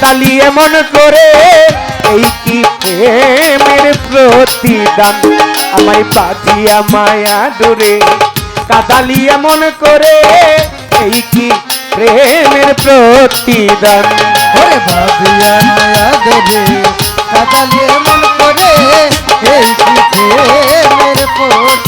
কাতালি এমন করে, এই কি প্রেমের প্রতিদান? আমায় বাঁধিয়া মায়া ডোরে কাদালি এমন করে, এই কি প্রেমের প্রতিদান? ওরে ভাবিয়া মায়া দেবে কাদালিয়ে মন করে, এই কি প্রেমের পতিদান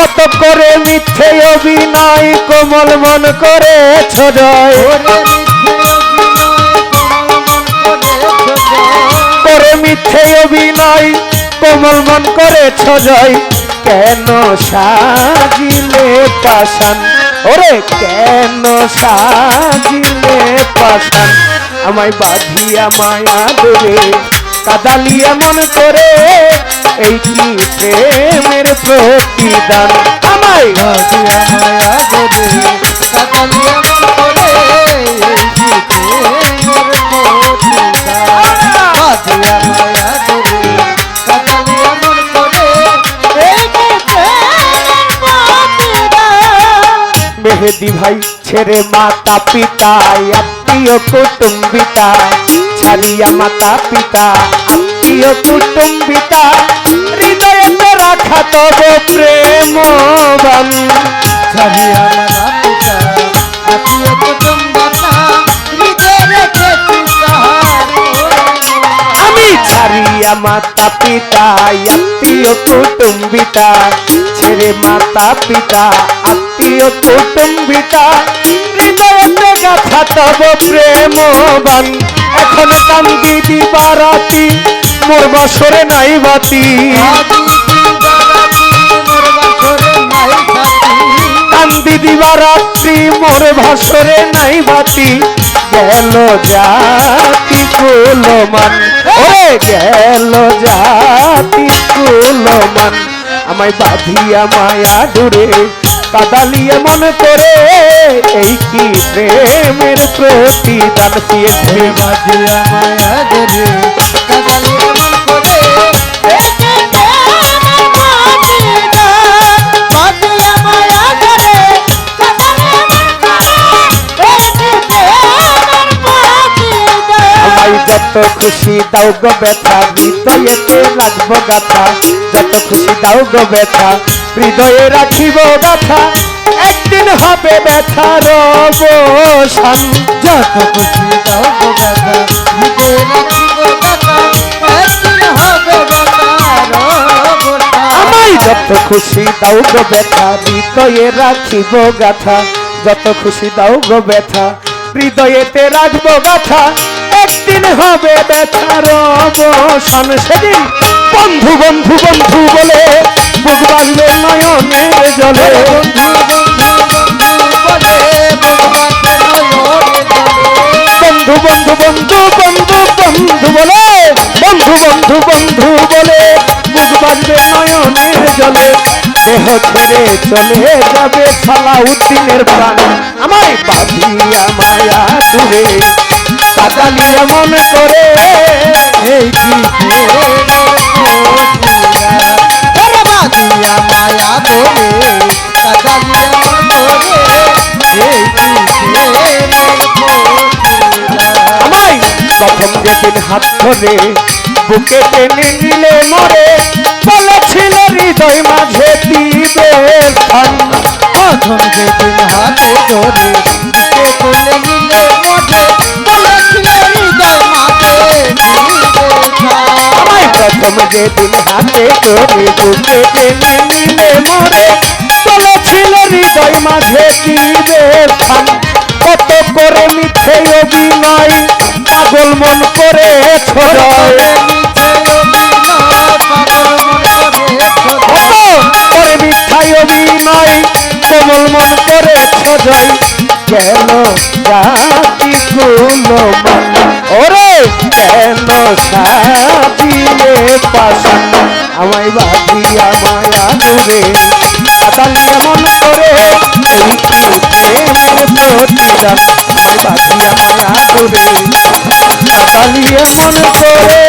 কত করে মিথ্যে অভিনয়, কোমল মন করে ছড়ায়। মিথ্যে করে মিথ্যে অভিনয়, কোমল মন। করে ছজয় কেন সাজিলে পাশান ওরে, কেন সাজিলে পাশান আমায় বাঁধিয়া মায়া দূরে কাদালিয়া মন করে, এই কি প্রেমের প্রতিদান আমায় মায়া করে মায়া করে। মেহেদি ভাই ছেড়ে মাতা পিতা আত্মীয় কুটুম্বিতা ছাড়িয়া মাতা পিতা আত্মীয় কুটুম্বিতা হৃদয়তে রাখা তব প্রেম ছাড়িয়া মারা পিতা আত্মীয় কুটুম্বতা। আমি ছাড়িয়া মাতা পিতা আত্মীয় কুটুম্বিতা ছেড়ে মাতা পিতা, আত্মীয় কুটুম্বিতা হৃদয়তে গাথা তব প্রেমবান এখন কান্দি দিবারাতি, মোর বসরে নাই বাতি। কান্দি দিবারাত্রি মোর ভাসরে নাই বাতি। গেল জাতি কুলমান ওরে, গেল জাতি কুলমান আমায় বাঁধিয়া মায়া ডুরে, কাদালিয়া মন করে, এই কি প্রেমের প্রতিদান পেয়েছে আমায় খুশি দাও গো ব্যথা হৃদয়েতে রাখব গাথা? যত খুশি দাও গো ব্যথা হৃদয়ে রাখিব গাথা। একদিন হবে ব্যথার অবসান যত খুশি দাও গো ব্যথা হৃদয়ে রাখিব ব্যথা একদিন হবে ব্যথার আমায় যত খুশি দাও গো ব্যথা হৃদয়ে রাখিব গাথা। যত খুশি দাও গো ব্যথা হৃদয়েতে রাখব গাথা। একদিন হবে ব্যথার অবসান। সেদিন বন্ধু বন্ধু বন্ধু বলে বুক বাজবে নয়নের জলে। বন্ধু দেহ চলে যাবে সালাউদ্দিনের প্রাণ। আমায় বাঁধিয়া মায়া দূরে কাদালিয়া মন করে, এই মায়া বলে কাদালিয়া মনে এই কি আমায় প্রথম যেদিন হাত ধরে বুকে টেনে নিলে মরে, বলেছিল হৃদয় মাঝে দিবে হাতে ধরে বুকে তুলে নিলে হাতে ধরে বুকে টেনে নিলে মরে, বলেছিল হৃদয় মাঝে দিবে কত করে মিথ্যে অভিনয়, পাগল মন করে ছড়ায়। আমায় বাঁধিয়া মায়া আতালিয়া মন করে।